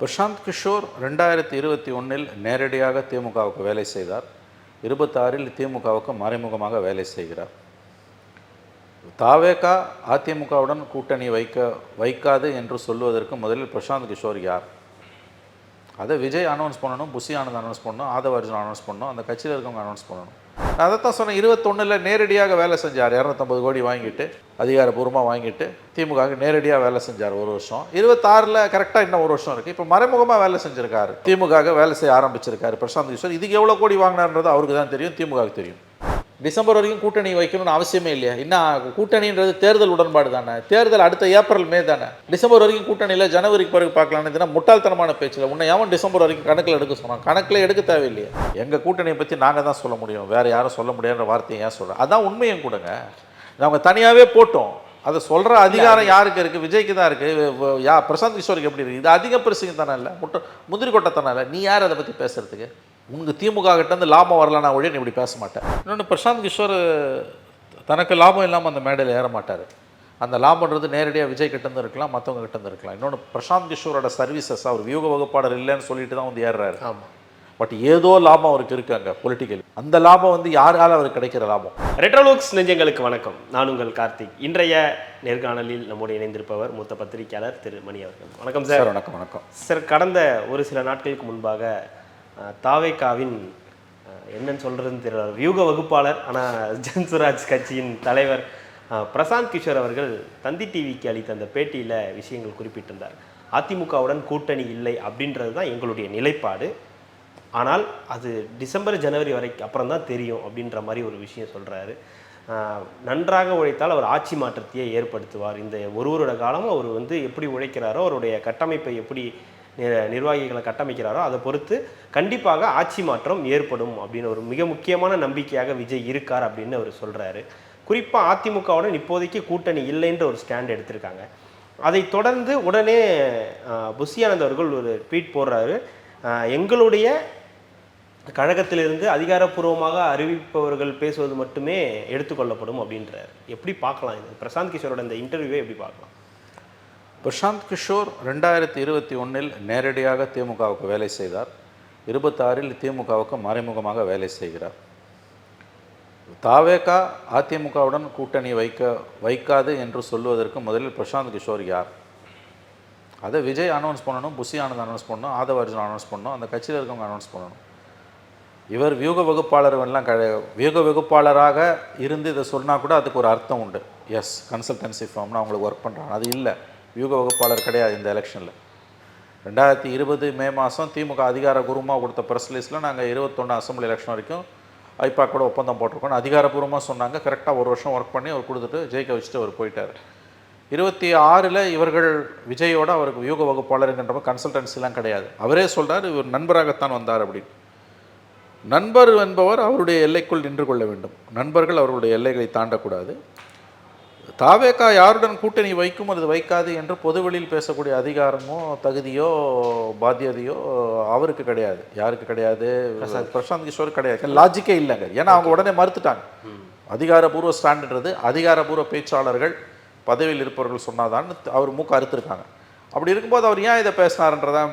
பிரசாந்த் கிஷோர் ரெண்டாயிரத்தி இருபத்தி ஒன்றில் நேரடியாக திமுகவுக்கு வேலை செய்தார். இருபத்தாறில் திமுகவுக்கு மறைமுகமாக வேலை செய்கிறார். தாவேகா அதிமுகவுடன் கூட்டணி வைக்க வைக்காது என்று சொல்வதற்கு முதலில் பிரசாந்த் கிஷோர் யார்? அதை விஜய் அனௌன்ஸ் பண்ணணும் புஷி ஆனந்த் அனௌன்ஸ் பண்ணணும் ஆதவ அர்ஜுன் அனௌன்ஸ் பண்ணணும் அந்த கட்சியில் இருக்கவங்க அனௌன்ஸ் பண்ணணும். நான் அதை தான் சொன்னேன் இருபத்தொன்னில் நேரடியாக வேலை செஞ்சார். இரநூத்தம்பது கோடி வாங்கிட்டு அதிகாரப்பூர்வமாக வாங்கிட்டு திமுகவுக்கு நேரடியாக வேலை செஞ்சார் ஒரு வருஷம். இருபத்தாறில் கரெக்டாக இன்னும் ஒரு வருஷம் இருக்குது இப்போ மறைமுகமாக வேலை செஞ்சுருக்காரு. திமுக வேலை செய்ய ஆரம்பிச்சிருக்காரு பிரசாந்த் கிஷோர் இதுக்கு எவ்வளோ கோடி வாங்கினார்ன்றது அவருக்கு தான் தெரியும் திமுகவுக்கு தெரியும். டிசம்பர் வரைக்கும் கூட்டணி வைக்கணும்னு அவசியமே இல்லையா? இன்னும் கூட்டணின்றது தேர்தல் உடன்பாடு தானே. தேர்தல் அடுத்த ஏப்ரல் மே தானே. டிசம்பர் வரைக்கும் கூட்டணியில் ஜனவரிக்கு பிறகு பார்க்கலான்னு முட்டாள்தனமான பேச்சில் உன்னை எவன் டிசம்பர் வரைக்கும் கணக்கில் எடுக்க சொன்னான்? கணக்கில் எடுக்க தேவையில்லையே. எங்கள் கூட்டணியை பற்றி நாங்கள் தான் சொல்ல முடியும். வேறு யாரும் சொல்ல முடியாதுன்ற வார்த்தையை ஏன் சொல்கிறேன் அதான் உண்மையும் கொடுங்க. அவங்க தனியாகவே போட்டோம். அதை சொல்கிற அதிகாரம் யாருக்கு இருக்குது விஜய்க்கு தான் இருக்குது யா பிரசாந்த் கிஷோருக்கு எப்படி இருக்குது இது அதிக பிரசிங்க தானே இல்லை? முட்டை முந்திரி கொட்டை தானே இல்லை? நீ யார் அதை பற்றி பேசுறதுக்கு? உங்கள் திமுக கிட்ட இருந்து லாபம் வரலனா ஒழிய நீ இப்படி பேச மாட்டேன் இன்னொன்று பிரசாந்த் கிஷோர் தனக்கு லாபம் இல்லாமல் அந்த மேடையில் ஏற மாட்டார். அந்த லாபம்ன்றது நேரடியாக விஜய் கிட்டேருந்து இருக்கலாம் மற்றவங்க கிட்டேருந்து இருக்கலாம். இன்னொன்று பிரசாந்த் கிஷோரோட சர்வீசஸ் அவர் வியூக வகுப்பாளர் இல்லைன்னு சொல்லிட்டு தான் வந்து ஏறுறாரு. ஆமாம் பட் ஏதோ லாபம் அவருக்கு இருக்கு அங்கே பொலிட்டிக்கல் அந்த லாபம் வந்து யாரால அவருக்கு கிடைக்கிற லாபம்? ரெட்ரோலுக்ஸ் நெஞ்சங்களுக்கு வணக்கம். நான் உங்கள் கார்த்திக். இன்றைய நேர்காணலில் நம்முடைய இணைந்திருப்பவர் மூத்த பத்திரிகையாளர் திரு மணி அவர்கள். வணக்கம் சார். சார் வணக்கம் வணக்கம். சார் கடந்த ஒரு சில நாட்களுக்கு முன்பாக தாவேகாவின் என்னன்னு சொல்கிறதுன்னு தெரியல. வியூக வகுப்பாளர் ஆனால் ஜன்சுராஜ் கட்சியின் தலைவர் பிரசாந்த் கிஷோர் அவர்கள் தந்தி டிவிக்கு அளித்த அந்த பேட்டியில் விஷயங்கள் குறிப்பிட்டிருந்தார். அதிமுகவுடன் கூட்டணி இல்லை அப்படின்றது தான் எங்களுடைய நிலைப்பாடு. ஆனால் அது டிசம்பர் ஜனவரி வரைக்கும் அப்புறம் தான் தெரியும் அப்படின்ற மாதிரி ஒரு விஷயம் சொல்கிறாரு நன்றாக உழைத்தால் அவர் ஆட்சி மாற்றத்தையே ஏற்படுத்துவார். இந்த ஒரு வருட காலம் அவர் வந்து எப்படி உழைக்கிறாரோ அவருடைய கட்டமைப்பை எப்படி நிர்வாகிகளை கட்டமைக்கிறாரோ அதை பொறுத்து கண்டிப்பாக ஆட்சி மாற்றம் ஏற்படும் அப்படின்னு ஒரு மிக முக்கியமான நம்பிக்கையாக விஜய் இருக்கார் அப்படின்னு அவர் சொல்கிறாரு குறிப்பாக அதிமுகவுடன் இப்போதைக்கு கூட்டணி இல்லைன்ற ஒரு ஸ்டாண்ட் எடுத்திருக்காங்க. அதை தொடர்ந்து உடனே புஷியானந்த் அவர்கள் ஒரு ட்வீட் போடுறாரு. எங்களுடைய கழகத்திலிருந்து அதிகாரப்பூர்வமாக அறிவிப்பவர்கள் பேசுவது மட்டுமே எடுத்துக்கொள்ளப்படும் அப்படின்றார். எப்படி பார்க்கலாம் இது? பிரசாந்த் கிஷோரோட இந்த இன்டர்வியூவை எப்படி பார்க்கலாம்? பிரசாந்த் கிஷோர் ரெண்டாயிரத்தி இருபத்தி ஒன்றில் நேரடியாக திமுகவுக்கு வேலை செய்தார். இருபத்தாறில் திமுகவுக்கு மறைமுகமாக வேலை செய்கிறார். தாவேகா அதிமுகவுடன் கூட்டணி வைக்க வைக்காது என்று சொல்வதற்கு முதலில் பிரசாந்த் கிஷோர் யார்? அதை விஜய் அனௌன்ஸ் பண்ணணும் புஷி ஆனந்த் அனௌன்ஸ் பண்ணணும் ஆதவ அர்ஜுன் அனௌன்ஸ் பண்ணணும் அந்த கட்சியில் இருக்கவங்க அனௌன்ஸ் பண்ணணும். இவர் வியூக வகுப்பாளர் எல்லாம் க வியூக வகுப்பாளராக இருந்து இதை சொன்னால் கூட அதுக்கு ஒரு அர்த்தம் உண்டு. எஸ் கன்சல்டன்சி ஃபார்ம்னு அவங்களுக்கு ஒர்க் பண்ணுறாங்க அது இல்லை. வியூக வகுப்பாளர் கிடையாது இந்த எலெக்ஷனில். ரெண்டாயிரத்தி இருபது மே மாதம் திமுக அதிகார குருமாக கொடுத்த ப்ரெஸ் லிஸ்ட்டில் நாங்கள் இருபத்தொன்று அசம்பிளி எலெக்ஷன் வரைக்கும் ஐபா கூட ஒப்பந்தம் போட்டிருக்கோம் அதிகாரப்பூர்வமாக சொன்னாங்க. கரெக்டாக ஒரு வருஷம் ஒர்க் பண்ணி அவர் கொடுத்துட்டு ஜெயிக்க வச்சுட்டு அவர் போயிட்டார். இருபத்தி ஆறில் இவர்கள் விஜயோட அவருக்கு வியூக வகுப்பாளருங்கன்றப்ப கன்சல்டன்சிலாம் கிடையாது. அவரே சொல்கிறார் இவர் நண்பராகத்தான் வந்தார் அப்படின்னு. நண்பர் என்பவர் அவருடைய எல்லைக்குள் நின்று கொள்ள வேண்டும். நண்பர்கள் அவர்களுடைய எல்லைகளை தாண்டக்கூடாது. தாவேக்கா யாருடன் கூட்டணி வைக்கும் அல்லது வைக்காது என்று பொதுவெளியில் பேசக்கூடிய அதிகாரமோ தகுதியோ பாத்தியதையோ அவருக்கு கிடையாது. யாருக்கு கிடையாது? பிரசாந்த். கிஷோர் கிடையாது. லாஜிக்கே இல்லைங்க. ஏன்னா அவங்க உடனே மறுத்துட்டாங்க. அதிகாரபூர்வ ஸ்டாண்டுன்றது அதிகாரபூர்வ பேச்சாளர்கள் பதவியில் இருப்பவர்கள் சொன்னாதான் அவர் மூக்க அறுத்திருக்காங்க. அப்படி இருக்கும்போது அவர் ஏன் இதை பேசினாருன்றதான்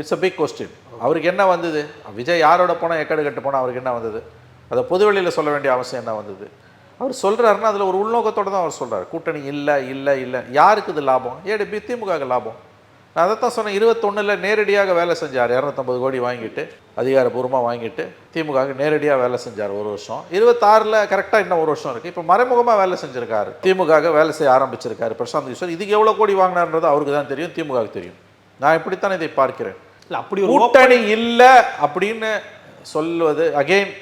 இட்ஸ் a பிக் கொஸ்டின் அவருக்கு என்ன வந்தது? விஜய் யாரோட போனால் எக்கடு கட்டு போனால் அவருக்கு என்ன வந்தது? அதை பொதுவெளியில் சொல்ல வேண்டிய அவசியம் என்ன வந்தது? அவர் சொல்கிறாருன்னா அதில் ஒரு உள்நோக்கத்தோட தான் அவர் சொல்றாரு. கூட்டணி இல்லை இல்லை இல்லை. யாருக்கு இது லாபம்? ஏடி திமுகவுக்கு லாபம். நான் அதை தான் சொன்னேன். இருபத்தொன்னில் நேரடியாக வேலை செஞ்சார். இரநூத்தம்பது கோடி வாங்கிட்டு அதிகாரப்பூர்வமாக வாங்கிட்டு திமுகவுக்கு நேரடியாக வேலை செஞ்சார் ஒரு வருஷம். இருபத்தாறில் கரெக்டாக இன்னும் ஒரு வருஷம் இருக்குது இப்போ மறைமுகமாக வேலை செஞ்சுருக்காரு. திமுகவுக்கு வேலை செய்ய ஆரம்பிச்சிருக்காரு பிரசாந்த் கிஷோர் இதுக்கு எவ்வளோ கோடி வாங்கினார்ன்றது அவருக்கு தான் தெரியும் திமுகவுக்கு தெரியும். நான் இப்படித்தான் இதை பார்க்கிறேன். இல்லை அப்படி கூட்டணி இல்லை அப்படின்னு சொல்வது அகைன்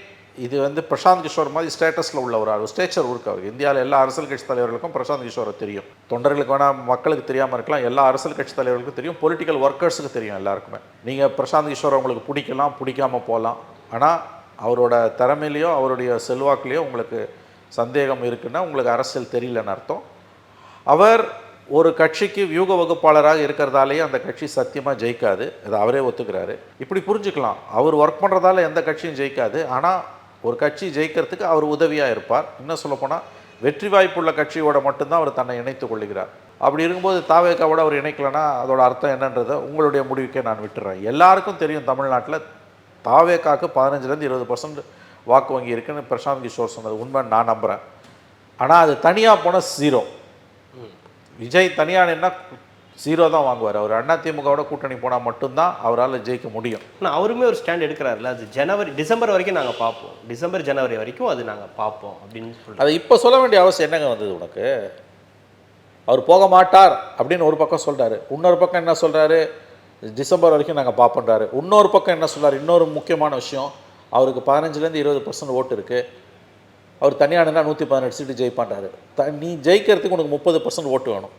இது வந்து பிரசாந்த் கிஷோர் மாதிரி ஸ்டேட்டஸில் உள்ள ஒரு ஆள் ஸ்டேச்சர் இருக்கு அவருக்கு இந்தியாவில் எல்லா அரசியல் கட்சி தலைவர்களுக்கும் பிரசாந்த் கிஷோரை தெரியும். தொண்டர்களுக்கு வேணால் மக்களுக்கு தெரியாமல் இருக்கலாம் எல்லா அரசியல் கட்சி தலைவர்களுக்கும் தெரியும் பொலிட்டிக்கல் ஒர்க்கர்ஸுக்கு தெரியும் எல்லாருக்குமே. நீங்கள் பிரசாந்த் கிஷோரை உங்களுக்கு பிடிக்கலாம் பிடிக்காமல் போகலாம். ஆனால் அவரோட திறமையிலையோ அவருடைய செல்வாக்குலேயோ உங்களுக்கு சந்தேகம் இருக்குன்னா உங்களுக்கு அரசியல் தெரியலன்னு அர்த்தம். அவர் ஒரு கட்சிக்கு வியூக வகுப்பாளராக இருக்கிறதாலேயே அந்த கட்சி சத்தியமாக ஜெயிக்காது. அதை அவரே ஒத்துக்கிறாரு. இப்படி புரிஞ்சுக்கலாம். அவர் ஒர்க் பண்ணுறதால எந்த கட்சியும் ஜெயிக்காது. ஆனால் ஒரு கட்சி ஜெயிக்கிறதுக்கு அவர் உதவியாக இருப்பார். இன்னும் சொல்லப்போனால் வெற்றி வாய்ப்புள்ள கட்சியோட மட்டும்தான் அவர் தன்னை இணைத்துக் கொள்ளுகிறார். அப்படி இருக்கும்போது தாவேக்காவோட அவர் இணைக்கலனா அதோட அர்த்தம் என்னன்றதை உங்களுடைய முடிவுக்கே நான் விட்டுறேன். எல்லாருக்கும் தெரியும் தமிழ்நாட்டில் தாவேக்காக்கு பதினஞ்சுலேருந்து இருபது பர்சன்ட் வாக்கு வங்கி இருக்குன்னு பிரசாந்த் கிஷோர் சொன்னது உண்மை நான் நம்புகிறேன் ஆனால் அது தனியாக போனால் ஜீரோ விஜய் தனியாக நின்னா ஜீரோ தான் வாங்குவார். அவர் அதிமுகவோட கூட்டணி போனால் மட்டும்தான் அவரால் ஜெயிக்க முடியும். ஆனால் அவருமே ஒரு ஸ்டாண்ட் எடுக்கிறாருல்ல. அது ஜனவரி டிசம்பர் வரைக்கும் நாங்கள் பார்ப்போம். டிசம்பர் ஜனவரி வரைக்கும் அது நாங்கள் பார்ப்போம் அப்படின்னு சொல்கிறாங்க அதை இப்போ சொல்ல வேண்டிய அவசியம் என்னங்க வந்தது உனக்கு? அவர் போக மாட்டார் அப்படின்னு ஒரு பக்கம் சொல்றாரு. இன்னொரு பக்கம் என்ன சொல்றாரு? டிசம்பர் வரைக்கும் நாங்கள் பார்ப்போன்றாரு. இன்னொரு பக்கம் என்ன சொல்றாரு? இன்னொரு முக்கியமான விஷயம் அவருக்கு பதினஞ்சுலேருந்து இருபது பர்சன்ட் ஓட்டு இருக்கு. அவர் தனியானா நூற்றி பதினெட்டு சீட்டு ஜெயிப்பான்றாரு. த நீ ஜெயிக்கிறதுக்கு உனக்கு முப்பது பர்சன்ட் ஓட்டு வேணும்.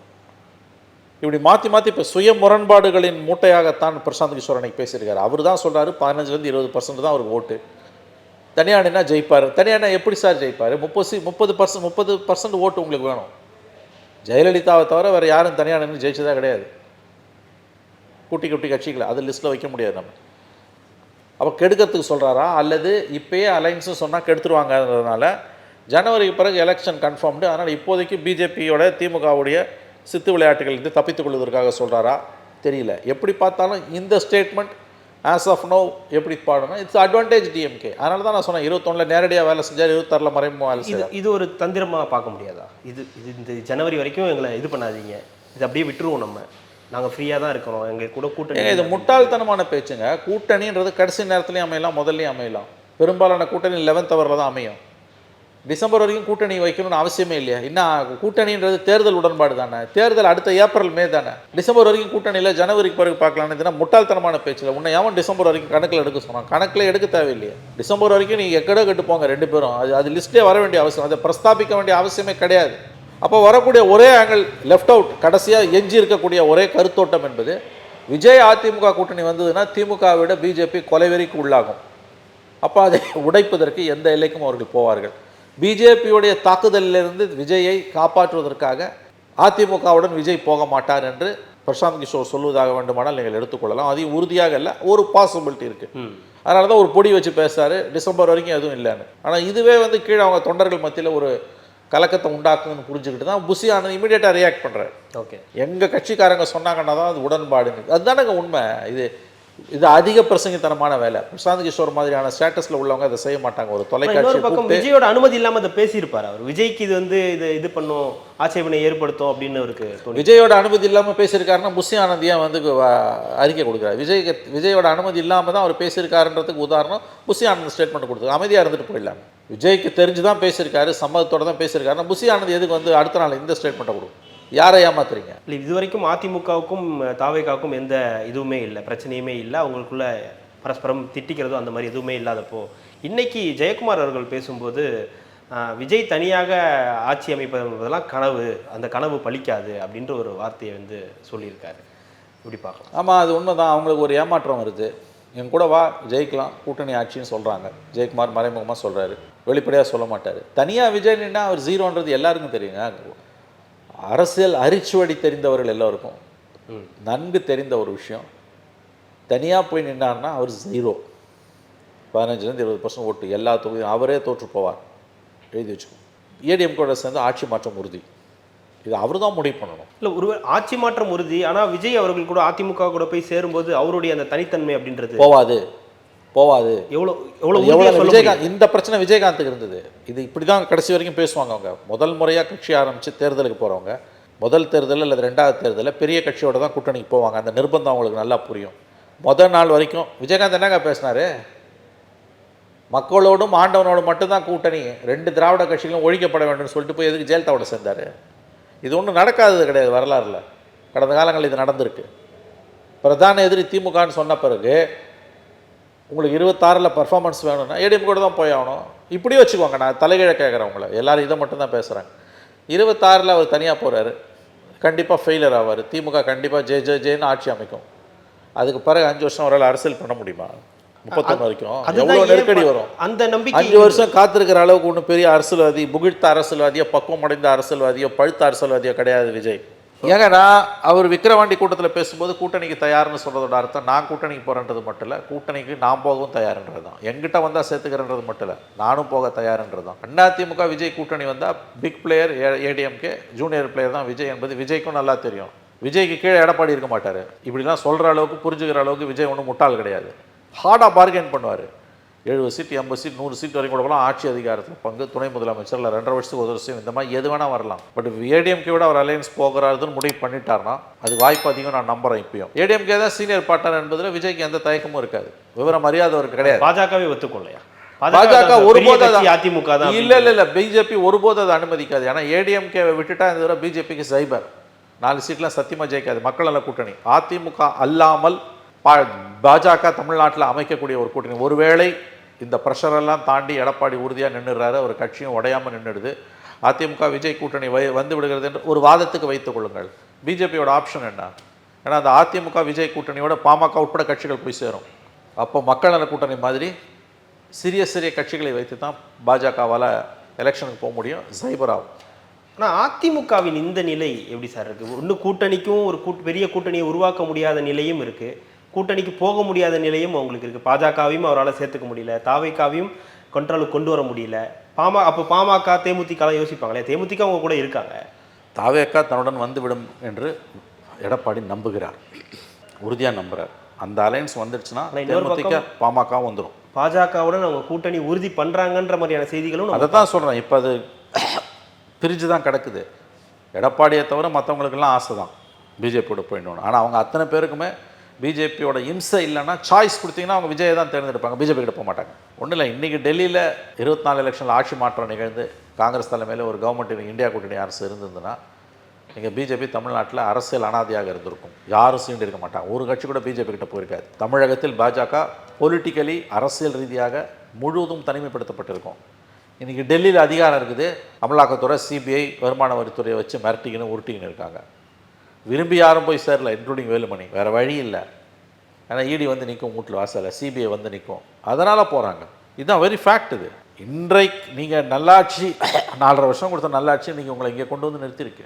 இப்படி மாற்றி மாற்றி இப்போ சுய முரண்பாடுகளின் மூட்டையாகத்தான் பிரசாந்த் கிஷோர் அன்னைக்கு பேசியிருக்காரு. அவர் தான் சொல்கிறாரு பதினஞ்சுலேருந்து இருபது பர்சன்ட் தான் அவருக்கு ஓட்டு. தனியானா ஜெயிப்பார். தனியானா எப்படி சார் ஜெயிப்பார்? முப்பது சி முப்பது பர்சன்ட் முப்பது பர்சன்ட் ஓட்டு உங்களுக்கு வேணும். ஜெயலலிதாவை தவிர வேறு யாரும் தனியானு நின்று ஜெயிச்சதா கிடையாது. குட்டி குட்டி கட்சிகளை அது லிஸ்ட்டில் வைக்க முடியாது நம்ம. அப்போ கெடுக்கிறதுக்கு சொல்கிறாரா அல்லது இப்போயே அலைன்ஸும் சொன்னால் கெடுத்துருவாங்கன்றதுனால ஜனவரிக்கு பிறகு எலெக்ஷன் கன்ஃபார்ம்டு அதனால் இப்போதைக்கு பிஜேபியோட திமுகவுடைய சித்து விளையாட்டுகள் இருந்து தப்பித்துக் கொள்வதற்காக சொல்கிறாரா தெரியல. எப்படி பார்த்தாலும் இந்த ஸ்டேட்மெண்ட் ஆஸ் ஆஃப் நோ எப்படி பாடணும்? இட்ஸ் அட்வான்டேஜ் டிஎம்கே அதனால தான் நான் சொன்னேன் இருபத்தொன்னில் நேரடியாக வேலை செஞ்சார் இருபத்தாறில் மறைமுகமாக வேலை இது இது ஒரு தந்திரமாக பார்க்க முடியாதா? இது இது இந்த ஜனவரி வரைக்கும் எங்களை இது பண்ணாதீங்க. இது அப்படியே விட்டுருவோம் நம்ம. நாங்கள் ஃப்ரீயாக தான் இருக்கிறோம். எங்கள் கூட கூட்டணி இது முட்டாள்தனமான பேச்சுங்க. கூட்டணின்றது கடைசி நேரத்துலையும் அமையலாம் முதல்லையும் அமையலாம். பெரும்பாலான கூட்டணி லெவன்த் ஹவரில் தான் அமையும். டிசம்பர் வரைக்கும் கூட்டணி வைக்கணும்னு அவசியமே இல்லையா? இன்னும் கூட்டணின்றது தேர்தல் உடன்பாடு தானே. தேர்தல் அடுத்த ஏப்ரல் மே தானே. டிசம்பர் வரைக்கும் கூட்டணியில் ஜனவரிக்கு பிறகு பார்க்கலான்னு முட்டாள்தனமான பேச்சில் உன்னை எவன் டிசம்பர் வரைக்கும் கணக்கில் எடுக்க சொன்னான்? கணக்கில் எடுக்க தேவையில்லையே. டிசம்பர் வரைக்கும் நீங்கள் எக்கடோ கட்டு போங்க ரெண்டு பேரும். அது அது லிஸ்ட்டே வர வேண்டிய அவசியம் அதை பிரஸ்தாபிக்க வேண்டிய அவசியமே கிடையாது. அப்போ வரக்கூடிய ஒரே ஆங்கிள் லெஃப்ட் அவுட் கடைசியாக எஞ்சி இருக்கக்கூடிய ஒரே கருத்தோட்டம் என்பது விஜய் அதிமுக கூட்டணி வந்ததுன்னா திமுகவை விட பிஜேபி கொலைவெறிக்கு உள்ளாகும். அப்போ அதை உடைப்பதற்கு எந்த எல்லைக்கும் அவர்கள் போவார்கள். பிஜேபியுடைய தாக்குதலிலிருந்து விஜயை காப்பாற்றுவதற்காக அதிமுகவுடன் விஜய் போக மாட்டார் என்று பிரசாந்த் கிஷோர் சொல்வதாக வேண்டுமானால் நீங்கள் எடுத்துக்கொள்ளலாம். அதையும் உறுதியாக இல்லை ஒரு பாசிபிலிட்டி இருக்குது அதனால தான் ஒரு பொடி வச்சு பேசுறாரு. டிசம்பர் வரைக்கும் எதுவும் இல்லைன்னு. ஆனால் இதுவே வந்து கீழே அவங்க தொண்டர்கள் மத்தியில் ஒரு கலக்கத்தை உண்டாக்குதுன்னு புரிஞ்சுக்கிட்டு தான் புசி ஆனது இமீடியட்டாக ரியாக்ட் பண்ணுறாரு ஓகே எங்கள் கட்சிக்காரங்க சொன்னாங்கன்னா தான் அது உடன்பாடுங்க அதுதானங்க உண்மை. இது இது அதிக பிரசங்கித்தனமான வேலை. பிரசாந்த் கிஷோர் மாதிரியான ஸ்டேட்டஸில் உள்ளவங்க அதை செய்ய மாட்டாங்க. ஒரு தொலைக்காட்சி பக்கம் விஜயோட அனுமதி இல்லாம அதை பேசியிருப்பாரு அவர். விஜய்க்கு இது வந்து இது இது பண்ணும் ஆட்சேபனை ஏற்படுத்தும் அப்படின்னு அவருக்கு தோணி விஜயோட அனுமதி இல்லாமல் பேசியிருக்காருன்னா புஷி ஆனந்த் ஏன் வந்து அறிக்கை கொடுக்குறாரு? விஜய் விஜயோட அனுமதி இல்லாமல் தான் அவர் பேசியிருக்காருன்றதுக்கு உதாரணம் புஷி ஆனந்த் ஸ்டேட்மெண்ட் கொடுத்து அமைதியாக இருந்துட்டு போயிடலாம். விஜய்க்கு தெரிஞ்சு தான் பேசியிருக்காரு சம்மதத்தோட தான் பேசியிருக்காருன்னா புஷி ஆனந்த் எதுக்கு வந்து அடுத்த நாள் இந்த ஸ்டேட்மெண்ட்டை கொடுக்கும்? யாரை ஏமாத்துறீங்க? இல்லை இது வரைக்கும் அதிமுகவுக்கும் தாவேக்காவுக்கும் எந்த இதுவுமே இல்லை பிரச்சனையுமே இல்லை. அவங்களுக்குள்ள பரஸ்பரம் திட்டிக்கிறதோ அந்த மாதிரி எதுவுமே இல்லாதப்போ. இன்னைக்கு ஜெயக்குமார் அவர்கள் பேசும்போது விஜய் தனியாக ஆட்சி அமைப்பது என்பதெல்லாம் கனவு அந்த கனவு பலிக்காது அப்படின்ற ஒரு வார்த்தையை வந்து சொல்லியிருக்காரு. இப்படி பார்க்கலாம். ஆமாம் அது உண்மை தான் அவங்களுக்கு ஒரு ஏமாற்றம் வருது. என் கூட வா ஜெயிக்கலாம் கூட்டணி ஆட்சின்னு சொல்கிறாங்க ஜெயக்குமார் மறைமுகமாக சொல்கிறாரு வெளிப்படையாக சொல்ல மாட்டார். தனியாக விஜய் நின்னா அவர் ஜீரோன்றது எல்லாருக்கும் தெரியுங்க. அரசியல் அரிச்சுவடி தெரிந்தவர்கள் எல்லோருக்கும். நன்கு தெரிந்த ஒரு விஷயம். தனியாக போய் நின்னார்னா அவர் ஜீரோ பதினஞ்சுலேருந்து இருபது பர்சன்ட் ஓட்டு எல்லா தொகுதியும் அவரே தோற்று போவார். எழுதி வச்சுக்கோ. ஏடிஎம் கூட சேர்ந்து ஆட்சி மாற்றம் உறுதி. இது அவர் தான் முடிவு பண்ணணும். இல்லை ஒரு ஆட்சி மாற்றம் உறுதி ஆனால் விஜய் அவர்கள் கூட அதிமுக கூட போய் சேரும்போது அவருடைய அந்த தனித்தன்மை அப்படின்றது. போவாது. போவாது. எவ்வளோ எவ்வளோ விஜயகாந்த் இந்த பிரச்சனை விஜயகாந்துக்கு இருந்தது. இது இப்படி தான் கடைசி வரைக்கும் பேசுவாங்க அவங்க. முதல் முறையாக கட்சி ஆரம்பித்து தேர்தலுக்கு போகிறவங்க முதல் தேர்தல் அல்லது ரெண்டாவது தேர்தலில் பெரிய கட்சியோட தான் கூட்டணிக்கு போவாங்க. அந்த நிர்பந்தம் அவங்களுக்கு நல்லா புரியும். முதல் நாள் வரைக்கும் விஜயகாந்த் என்னங்க பேசினாரு? மக்களோடும் ஆண்டவனோடும் மட்டும்தான் கூட்டணி. ரெண்டு திராவிட கட்சிகளும் ஒழிக்கப்பட வேண்டும்னு சொல்லிட்டு போய் எதுக்கு ஜெயலலிதாவோட சேர்ந்தார்? இது ஒன்றும் நடக்காதது கிடையாது வரலாறுல. கடந்த காலங்களில் இது நடந்திருக்கு. பிரதான எதிரி திமுகன்னு சொன்ன பிறகு உங்களுக்கு இருபத்தாறில் பர்ஃபார்மன்ஸ் வேணும்னா ஏடிஎம் கூட தான் போய் ஆகணும். இப்படி வச்சுக்கோங்க. நான் தலைகீழ கேட்குறேன் உங்களை எல்லாரும் இதை மட்டும் தான் பேசுகிறாங்க இருபத்தாறில் அவர் தனியாக போகிறாரு கண்டிப்பாக ஃபெயிலியர் ஆவார். திமுக கண்டிப்பாக ஜே ஜே ஜேன்னு ஆட்சி அமைக்கும். அதுக்கு பிறகு அஞ்சு வருஷம் அவரால் அரசியல் பண்ண முடியுமா? முப்பத்தொன்று வரைக்கும். எவ்வளோ நெருக்கடி வரும்? அந்த நம்பிக்கை அஞ்சு வருஷம் காத்திருக்கிற அளவுக்கு ஒன்றும் பெரிய அரசியல்வாதி புகிழ்த்த அரசியல்வாதியோ பக்குவம் அடைந்த அரசியல்வாதியோ பழுத்த அரசியல்வாதியோ கிடையாது விஜய். ஏங்க நான் அவர் விக்கிரவாண்டி கூட்டத்தில் பேசும்போது கூட்டணிக்கு தயார்னு சொல்றதோட அர்த்தம். நான் கூட்டணிக்கு போகிறேன்றது மட்டும் இல்லை கூட்டணிக்கு நான் போகவும் தயார்ன்றது தான். எங்கிட்ட வந்தால் சேர்த்துக்கிறேன்றது மட்டும் இல்லை நானும் போக தயார்ன்றது தான். அதிமுக விஜய் கூட்டணி வந்தால் big player ADMK junior player தான் விஜய் என்பது விஜய்க்கும் நல்லா தெரியும். விஜய்க்கு கீழே எடப்பாடி இருக்க மாட்டார். இப்படிலாம் சொல்கிற அளவுக்கு புரிஞ்சுக்கிற அளவுக்கு விஜய் ஒன்றும் முட்டாள் கிடையாது. ஹார்டாக பார்கெயின் பண்ணுவார். எழுபது சீட் எண்பது சீட் நூறு சீட் வரைக்கும் கூட போகலாம். ஆட்சி அதிகாரத்தில் பங்கு துணை முதலமைச்சர் இல்லை ரெண்டரை வருஷத்துக்கு ஒரு வருஷம் இந்த மாதிரி எது வேணால் வரலாம். பட் ஏடிஎம்கே விட அவர் அலையன்ஸ் போகிறாருன்னு முடிவு பண்ணிட்டாருன்னா அது வாய்ப்பு அதிகம் நான் நம்புறேன் இப்பயும். ஏடிஎம்கே தான் சீனியர் பார்ட்னர் என்பதில் விஜய்க்கு எந்த தயக்கமும் இருக்காது. விவரம் அறியாத அவருக்கு கிடையாது. பாஜகவே ஒத்துக்கொள்ளையா பாஜக ஒருபோது அதிமுக தான் இல்ல இல்ல இல்ல. பிஜேபி ஒருபோது அதை அனுமதிக்காது. ஏன்னா ஏடிஎம்கே விட்டுட்டா இந்த தடவை பிஜேபிக்கு சைபர் நாலு சீட்லாம் சத்தியமா ஜெயிக்காது. மக்கள் நல கூட்டணி. அதிமுக அல்லாமல் பா- பாஜக தமிழ்நாட்டில் அமைக்கக்கூடிய ஒரு கூட்டணி. ஒருவேளை இந்த ப்ரெஷரெல்லாம் தாண்டி எடப்பாடி உறுதியாக நின்றுறாரு ஒரு கட்சியும் உடையாமல் நின்றுடுது அதிமுக விஜய் கூட்டணி வை வந்து விடுகிறது என்று ஒரு வாதத்துக்கு வைத்துக் கொள்ளுங்கள். பிஜேபியோட ஆப்ஷன் என்ன? ஏன்னா அந்த அதிமுக விஜய் கூட்டணியோட பாமக உட்பட கட்சிகள் போய் சேரும். அப்போ மக்கள் நல கூட்டணி மாதிரி சிறிய சிறிய கட்சிகளை வைத்து தான் பாஜகவால் எலெக்ஷனுக்கு போக முடியும். சைபராகும் ஆனால் அதிமுகவின் இந்த நிலை எப்படி சார் இருக்குது இன்னும் கூட்டணிக்கும் ஒரு கூட் பெரிய கூட்டணியை உருவாக்க முடியாத நிலையும் இருக்குது கூட்டணிக்கு போக முடியாத நிலையும் அவங்களுக்கு இருக்கு. பாஜகவையும் அவரால் சேர்த்துக்க முடியல. தாவைக்காவையும் கண்ட்ரோலுக்கு கொண்டு வர முடியல. பாமக அப்போ பாமக தேமுதிக யோசிப்பாங்களே? தேமுதிக அவங்க கூட இருக்காங்க. தாவேக்கா தன்னுடன் வந்துவிடும் என்று எடப்பாடி நம்புகிறார். உறுதியாக நம்புகிறார் அந்த அலையன்ஸ் வந்துடுச்சுன்னா தேமுதிக பாமக வந்துடும் பாஜகவுடன் அவங்க கூட்டணி உறுதி பண்றாங்கன்ற மாதிரியான செய்திகளும் அதை தான் சொல்கிறேன் இப்போ அது பிரிஞ்சு தான் கிடக்குது. எடப்பாடியை தவிர மற்றவங்களுக்கெல்லாம் ஆசை தான் பிஜேபியோட போயிடணும் ஆனால் அவங்க அத்தனை பேருக்குமே பிஜேபியோட இம்சை இல்லைன்னா சாய்ஸ் கொடுத்தீங்கன்னா அவங்க விஜயை தான் தேர்ந்தெடுப்பாங்க. பிஜேபி கிட்ட போக மாட்டாங்க. ஒன்றும் இல்லை இன்றைக்கி டெல்லியில் இருபத்தி நாலு எலெக்ஷனில் ஆட்சி மாற்றம் நிகழ்ந்து காங்கிரஸ் தலைமையில் ஒரு கவர்மெண்ட் இந்தியா கூட்டணி அரசு இருந்ததுன்னா நீங்கள் பிஜேபி தமிழ்நாட்டில் அரசியல் அனாதையாக இருந்திருக்கும். யாரும் சீண்டு இருக்க மாட்டாங்க. ஒரு கட்சி கூட பிஜேபி கிட்ட போயிருக்காது. தமிழகத்தில் பாஜக பொலிட்டிக்கலி அரசியல் ரீதியாக முழுவதும் தனிமைப்படுத்தப்பட்டிருக்கும். இன்றைக்கி டெல்லியில் அதிகாரம் இருக்குது. அமலாக்கத்துறை சிபிஐ வருமான வரித்துறையை வச்சு மிரட்டிக்கின்னு உருட்டிக்கின்னு இருக்காங்க. விரும்பி யாரும் போய் சேரல இன்க்ளூடிங் வேலுமணி. வேறு வழி இல்லை. ஏன்னா இடி வந்து நிற்கும் வீட்டில் வாசலில். சிபிஐ வந்து நிற்கும் அதனால் போகிறாங்க இதுதான் வெரி ஃபேக்ட் இது. இன்றைக்கு நீங்கள் நல்லாட்சி நாலரை வருஷம் கொடுத்த நல்லாட்சி நீங்கள் உங்களை இங்கே கொண்டு வந்து நிறுத்தியிருக்கு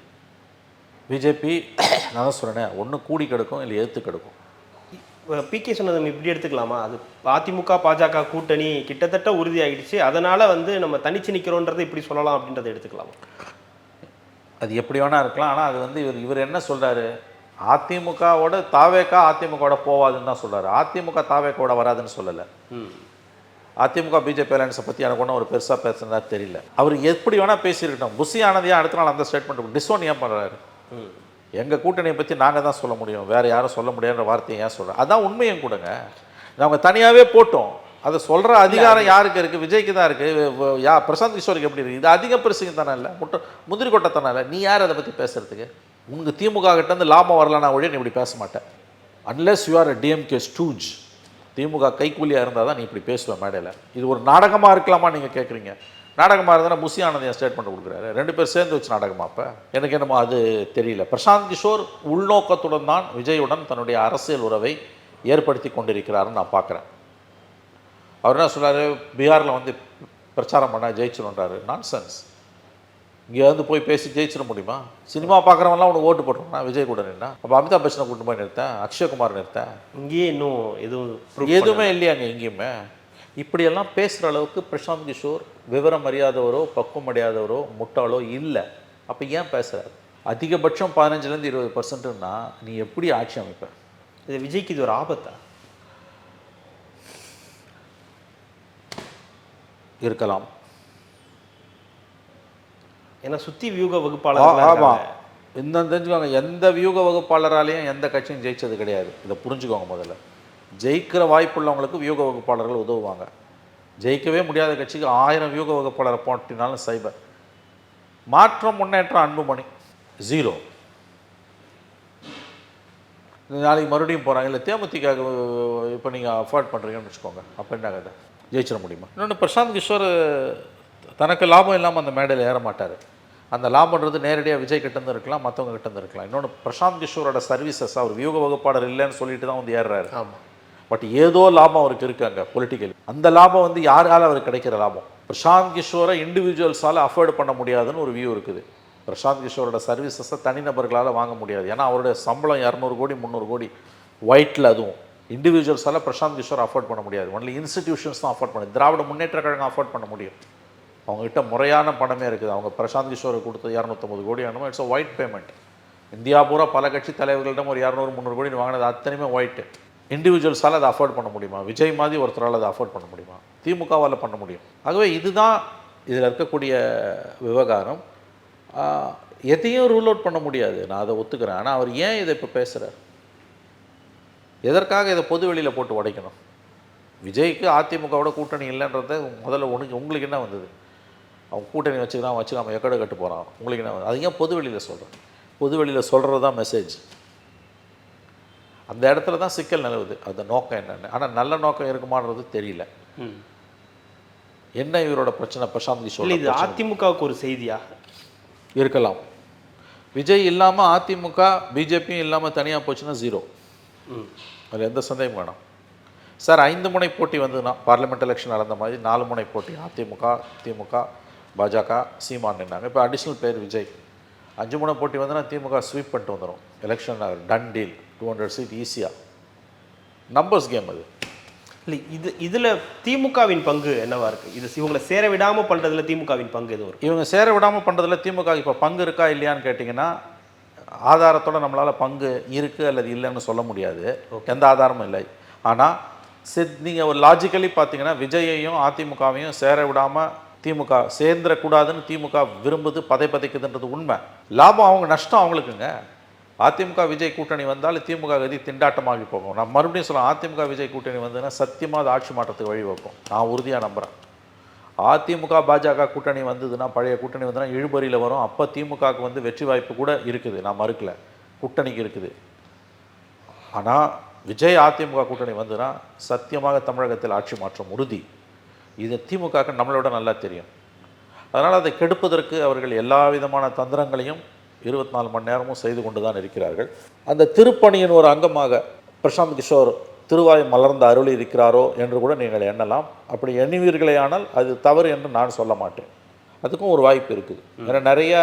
பிஜேபி நான் தான் சொல்கிறேன் ஒன்று கூடி கெடுக்கும் இல்லை எதிர்த்து கிடக்கும். பிகே சொன்னதை நம்ம இப்படி எடுத்துக்கலாமா? அது அதிமுக பாஜக கூட்டணி கிட்டத்தட்ட உறுதியாகிடுச்சு அதனால் வந்து நம்ம தனிச்சு நிற்கிறோன்றதை இப்படி சொல்லலாம் அப்படின்றத எடுத்துக்கலாமா? அது எப்படி வேணா இருக்கலாம். ஆனால் அது வந்து இவர் இவர் என்ன சொல்றாரு? அதிமுகவோட தாவேக்கா அதிமுகவோட போவாதுன்னு தான் சொல்றாரு. அதிமுக தாவேக்காவோட வராதுன்னு சொல்லலை. அதிமுக பிஜேபி அலையன்ஸை பற்றி எனக்கு ஒன்றும் ஒரு பெருசாக பேசுனதா தெரியல. அவர் எப்படி வேணால் பேசியிருக்கட்டும். புஷி ஆனதையா அடுத்த நாள் அந்த ஸ்டேட்மெண்ட் டிஸ்ஒன் ஏன் பண்ணுறாரு எங்கள் கூட்டணியை பற்றி நாங்கள் தான் சொல்ல முடியும். வேறு யாரும் சொல்ல முடியாதுன்ற வார்த்தையை ஏன் சொல்கிறேன் அதான் உண்மையும் கொடுங்க. அவங்க தனியாகவே போட்டோம். அதை சொல்கிற அதிகாரம் யாருக்கு இருக்குது விஜய்க்கு தான் இருக்குது யா பிரசாந்த் கிஷோருக்கு எப்படி இருக்குது இது அதிக பெருசுங்க தானே இல்லை? முட்டை முந்திரி கொட்டை தானே இல்லை? நீ யார் அதை பற்றி பேசுறதுக்கு? உங்கள் திமுக கிட்டேருந்து லாபம் வரலன்னா ஒழிய நீ இப்படி பேச மாட்டேன் unless you are DMK stooge DMK கைக்கூலியாக இருந்தால் தான் நீ இப்படி பேசுவேன் மேடையில். இது ஒரு நாடகமாக இருக்கலாமா நீங்கள் கேட்குறீங்க நாடகமாக இருந்தால் முசி ஆனந்த் என் ஸ்டேட்மெண்ட் கொடுக்குறாரு. ரெண்டு பேர் சேர்ந்து வச்சு நாடகமா அப்போ? எனக்கு என்னமோ அது தெரியல. பிரசாந்த் கிஷோர் உள்நோக்கத்துடன் தான் விஜயுடன் தன்னுடைய அரசியல் உறவை ஏற்படுத்தி கொண்டிருக்கிறாருன்னு நான் பார்க்குறேன் அவர் என்ன சொல்றாரு? பீகாரில் வந்து பிரச்சாரம் பண்ண ஜெயிச்சிடும்ன்றாரு நான்சென்ஸ் இங்கே வந்து போய் பேசி ஜெயிச்சிட முடியுமா? சினிமா பார்க்குறவங்களாம் உனக்கு ஓட்டு போட்டுருனா விஜய் கூட நின்னா அப்போ அமிதாப் பச்சனை கூட்டு போய் நிறுத்தேன். அக்ஷயகுமார் நிறுத்தேன். இங்கேயே இன்னும் எதுவும் எதுவுமே இல்லையாங்க எங்கேயுமே? இப்படியெல்லாம் பேசுகிற அளவுக்கு பிரசாந்த் கிஷோர் விவரம் அறியாதவரோ பக்குவம் அடையாதவரோ முட்டாளோ இல்லை. அப்போ ஏன் பேசுகிறார் அதிகபட்சம் பதினஞ்சுலேருந்து இருபது பர்சன்ட்னா நீ எப்படி ஆட்சி அமைப்ப? இது விஜய்க்கு இது ஒரு ஆபத்தா? இருக்கலாம். ஏன்னா சுத்தி வியூக வகுப்பாளர் ஆமா. இந்த தெரிஞ்சுக்கோங்க எந்த வியூக வகுப்பாளராலையும் எந்த கட்சியும் ஜெயிச்சது கிடையாது. இதை புரிஞ்சுக்கோங்க முதல்ல. ஜெயிக்கிற வாய்ப்புள்ளவங்களுக்கு வியூக வகுப்பாளர்கள் உதவுவாங்க. ஜெயிக்கவே முடியாத கட்சிக்கு ஆயிரம் வியூக வகுப்பாளரை போட்டினாலும் சைபர். மாற்றம் முன்னேற்றம் அன்புமணி. ஜீரோ நாளைக்கு மறுபடியும் போகிறாங்க இல்லை தேமுதிக இப்போ நீங்கள் அஃபோர்ட் பண்ணுறீங்கன்னு வச்சுக்கோங்க. அப்போ என்ன கதை? ஜெயிச்சிட முடியுமா? இன்னொன்று பிரசாந்த் கிஷோர் தனக்கு லாபம் இல்லாமல் அந்த மேடையில் ஏற மாட்டார். அந்த லாபம்ன்றது நேரடியாக விஜய் கிட்டேருந்து இருக்கலாம் மற்றவங்க கிட்டேருந்து இருக்கலாம். இன்னொன்று பிரசாந்த் கிஷோரோட சர்வீசஸ் அவர் வியூக வகுப்பாளர் இல்லைன்னு சொல்லிட்டு தான் வந்து ஏறுறாரு. ஆமா. பட் ஏதோ லாபம் அவருக்கு இருக்கு அங்கே பொலிட்டிக்கலி அந்த லாபம் வந்து யாரால அவருக்கு கிடைக்கிற லாபம்? பிரசாந்த் கிஷோரை இண்டிவிஜுவல்ஸால் அஃபோர்ட் பண்ண முடியாதுன்னு ஒரு வியூ இருக்குது. பிரசாந்த் கிஷோரோட சர்வீசஸை தனிநபர்களால் வாங்க முடியாது. ஏன்னா அவருடைய சம்பளம் இரநூறு கோடி முந்நூறு கோடி ஒயிட்டில் அதுவும். இண்டிவிஜுவல்ஸால் பிரசாந்த் கிஷோர் அஃபோர்ட் பண்ண முடியாது. ஒன்லி இன்ஸ்டிடியூஷன்ஸ் தான் அஃபோர்ட் பண்ணுது திராவிட முன்னேற்ற கழகம் அஃபோர்ட் பண்ண முடியும். அவங்ககிட்ட முறையான பணமே இருக்குது. அவங்க பிரசாந்த் கிஷோருக்கு கொடுத்தது இரநூத்தம்பது கோடி என்னமோ it's a white payment India பூரா பல கட்சி தலைவர்களிடம் ஒரு இரநூறு முந்நூறு கோடி வாங்கினது அத்தனையுமே ஒயிட்டு இண்டிவிஜுவல்ஸால் அதை அஃபோர்ட் பண்ண முடியுமா? விஜய் மாதிரி ஒருத்தரால் அதை அஃபோர்ட் பண்ண முடியுமா? திமுகவால் பண்ண முடியும். ஆகவே இதுதான் இதில் இருக்கக்கூடிய விவகாரம். எதையும் ரூல் அவுட் பண்ண முடியாது. நான் அதை ஒத்துக்கிறேன். ஆனால் அவர் ஏன் இதை இப்போ பேசுகிறார் எதற்காக இதை பொது வெளியில் போட்டு உடைக்கணும்? விஜய்க்கு அதிமுகவோட கூட்டணி இல்லைன்றத முதல்ல உனக்கு உங்களுக்கு என்ன வந்தது? அவன் கூட்டணி வச்சுக்கிறான் வச்சுக்காம எக்கடை கட்டு போகிறான் உங்களுக்கு என்ன வந்தது அது ஏன் பொது வெளியில் சொல்கிறேன் பொது வெளியில் சொல்கிறது தான் மெசேஜ் அந்த இடத்துல தான் சிக்கல் நிலவுது. அந்த நோக்கம் என்னென்னு. ஆனால் நல்ல நோக்கம் இருக்குமான்றது தெரியல. என்ன இவரோட பிரச்சனை? பிரசாந்த் கிஷோர் இது அதிமுகவுக்கு ஒரு செய்தியா? இருக்கலாம். விஜய் இல்லாமல் அதிமுக பிஜேபியும் இல்லாமல் தனியாக போச்சுன்னா ஜீரோ அதில் எந்த சந்தேகம் வேணாம். சார் ஐந்து முனை போட்டி வந்ததுன்னா பார்லிமெண்ட் எலெக்ஷன் நடந்த மாதிரி நாலு முனை போட்டி அதிமுக திமுக பாஜக சீமான் நின்னாங்க. இப்போ அடிஷ்னல் பேர் விஜய். அஞ்சு முனை போட்டி வந்ததுன்னா திமுக ஸ்வீப் பண்ணிட்டு வந்துடும் election done deal two hundred seat ஈஸியாக நம்பர்ஸ் கேம் அது. இல்லை இது இதில் திமுகவின் பங்கு என்னவா இருக்கு? இது இவங்களை சேர விடாம பண்றதுல திமுகவின் பங்கு எதுவும் இருக்கு இவங்க சேர விடாமல் பண்ணுறதுல திமுக இப்போ பங்கு இருக்கா இல்லையான்னு கேட்டிங்கன்னா ஆதாரத்தோட நம்மளால் பங்கு இருக்குது அல்லது இல்லைன்னு சொல்ல முடியாது. எந்த ஆதாரமும் இல்லை. ஆனால் சித் நீங்கள் ஒரு லாஜிக்கலி பார்த்தீங்கன்னா விஜயையும் அதிமுகவையும் சேர விடாமல் திமுக சேர்ந்துடக்கூடாதுன்னு திமுக விரும்புது பதை பதைக்குதுன்றது உண்மை. லாபம் அவங்க நஷ்டம் அவங்களுக்குங்க. அதிமுக விஜய் கூட்டணி வந்தால் திமுக கதி திண்டாட்டமாகி போகும். நான் மறுபடியும் சொல்லுவேன் அதிமுக விஜய் கூட்டணி வந்ததுன்னா சத்தியமாக அது ஆட்சி மாற்றத்துக்கு வழிவகுக்கும். நான் உறுதியாக நம்புகிறேன் அதிமுக பாஜக கூட்டணி வந்ததுன்னா பழைய கூட்டணி வந்ததுன்னா இழுபறியில் வரும். அப்போ திமுகவுக்கு வந்து வெற்றி வாய்ப்பு கூட இருக்குது. நான் மறுக்கல. கூட்டணிக்கு இருக்குது. ஆனால் விஜய் அதிமுக கூட்டணி வந்ததுன்னா சத்தியமாக தமிழகத்தில் ஆட்சி மாற்றம் உறுதி. இது திமுகவுக்கு நம்மளோட நல்லா தெரியும். அதனால் அதை கெடுப்பதற்கு அவர்கள் எல்லா விதமான தந்திரங்களையும் இருபத்தி நாலு மணி நேரமும் செய்து கொண்டு தான் இருக்கிறார்கள். அந்த திருப்பணியின் ஒரு அங்கமாக பிரசாந்த் கிஷோர் திருவாய் மலர்ந்த அருளி இருக்கிறாரோ என்று கூட நீங்கள் எண்ணலாம். அப்படி எண்ணுவீர்களேயானால் அது தவறு என்று நான் சொல்ல மாட்டேன். அதுக்கும் ஒரு வாய்ப்பு இருக்குது. ஏன்னா நிறைய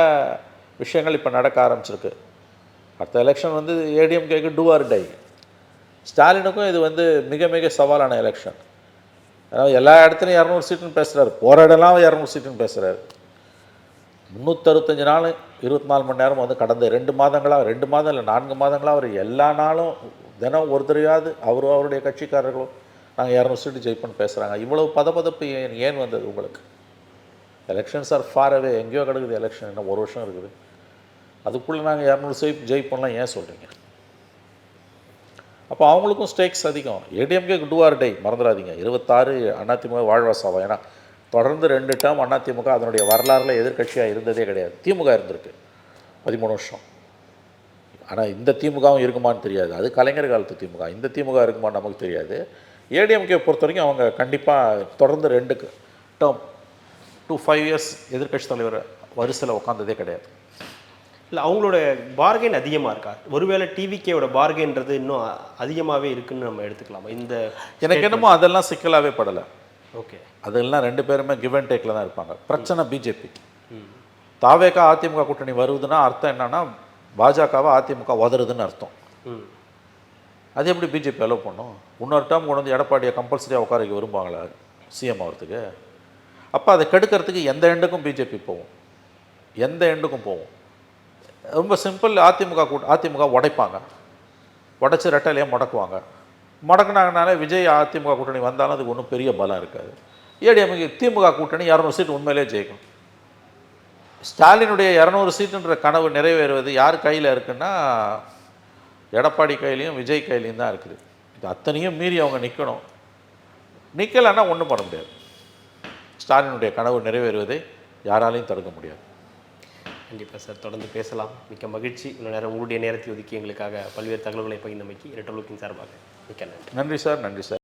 விஷயங்கள் இப்போ நடக்க ஆரம்பிச்சிருக்கு. அடுத்த எலெக்ஷன் வந்து ஏடிஎம்கேக்கு டூ ஆர் டை ஸ்டாலினுக்கும் இது வந்து மிக மிக சவாலான எலெக்ஷன் ஏன்னா எல்லா இடத்துலையும் இரநூறு சீட்டுன்னு பேசுகிறாரு போகிற இடம்லாம் இரநூறு சீட்டுன்னு பேசுகிறாரு முந்நூற்றறுபத்தஞ்சு நாள் இருபத்தி நாலு மணி நேரம் வந்து கடந்த ரெண்டு மாதங்களாக ரெண்டு மாதம் இல்லை நான்கு மாதங்களாக அவர் எல்லா நாளும் தினம் ஒருத்தரையாவது அவரோ அவருடைய கட்சிக்காரர்களும் நாங்கள் இரநூறு சீட்டு ஜெயிப்போம்னு பேசுகிறாங்க இவ்வளவு பதப்பதப்பு ஏன் ஏன் வந்தது உங்களுக்கு? எலெக்ஷன்ஸ் ஆர் ஃபார் அவே எங்கேயோ கிடக்குது எலெக்ஷன் இன்னும் ஒரு வருஷம் இருக்குது. அதுக்குள்ளே நாங்கள் இரநூறு சீட் ஜெயிப்போம்லாம் ஏன் சொல்கிறீங்க அப்போ அவங்களுக்கும் ஸ்டேக்ஸ் அதிகம். ஏடிஎம்கே டூ ஆர் மறந்துடாதீங்க. இருபத்தாறு அதிமுக வாழ்வாசாவா ஏன்னா தொடர்ந்து ரெண்டு டேர்ம் அதிமுக அதனுடைய வரலாறுல எதிர்க்கட்சியாக இருந்ததே கிடையாது. திமுக இருந்திருக்கு. பதிமூணு வருஷம். ஆனால் இந்த திமுகவும் இருக்குமான்னு தெரியாது. அது கலைஞர் காலத்து திமுக. இந்த திமுக இருக்குமான்னு நமக்கு தெரியாது. ஏடிஎம்கே பொறுத்த வரைக்கும் அவங்க கண்டிப்பாக தொடர்ந்து ரெண்டு டேர்ம். டூ ஃபைவ் இயர்ஸ் எதிர்க்கட்சி தலைவர் வரிசையில் உட்காந்ததே கிடையாது. இல்லை அவங்களோட பார்கெயின் அதிகமாக இருக்கா? ஒருவேளை டிவிகேவோட பார்கெயின்றது இன்னும் அதிகமாகவே இருக்குன்னு நம்ம எடுத்துக்கலாமா? இந்த எனக்கு என்னமோ அதெல்லாம் சிக்கலாகவே படலை. ஓகே. அதெல்லாம் ரெண்டு பேருமே கிவ் அண்ட் டேக்கில் தான் இருப்பாங்க. பிரச்சனை பிஜேபி தாவேக்கா அதிமுக கூட்டணி வருதுன்னா அர்த்தம் என்னன்னா பாஜகவை அதிமுக உதறுதுன்னு அர்த்தம். அது எப்படி பிஜேபி அலோவ் பண்ணும்? இன்னொரு டேர்ம் கொண்டு வந்து எடப்பாடியை கம்பல்சரியாக உட்கார வைக்க விரும்புவாங்களா சிஎம் ஆகிறதுக்கு அப்போ அதை கெடுக்கிறதுக்கு எந்த எண்டுக்கும் பிஜேபி போகும். எந்த எண்டுக்கும் போகும். ரொம்ப சிம்பிள் அதிமுக கூட்ட அதிமுக உடைப்பாங்க. உடைச்சி ரெட்டையிலேயே முடக்குவாங்க. முடக்குனாங்கனாலே விஜய் அதிமுக கூட்டணி வந்தாலும் அதுக்கு ஒன்றும் பெரிய பலம் இருக்காது. ஏடிஎம்கே திமுக கூட்டணி இரநூறு சீட் உண்மையிலே ஜெயிக்கும். ஸ்டாலினுடைய இரநூறு சீட்டுன்ற கனவு நிறைவேறுவது யார் கையில் இருக்குன்னா எடப்பாடி கையிலையும் விஜய் கையிலையும் தான் இருக்குது. இது அத்தனையும் மீறி அவங்க நிற்கணும் நிற்கலைன்னா ஒன்றும் பண்ண முடியாது. ஸ்டாலினுடைய கனவு நிறைவேறுவதை யாராலையும் தடுக்க முடியாது. கண்டிப்பாக சார். தொடர்ந்து பேசலாம். மிக்க மகிழ்ச்சி. இவ்வளோ நேரம் உங்களுடைய நேரத்தை ஒதுக்கி எங்களுக்காக பல்வேறு தகவல்களை பகிர்ந்தமைக்கு இரட்டலுக்கின் சார்பாக மிக்க நன்றி. நன்றி சார். நன்றி சார்.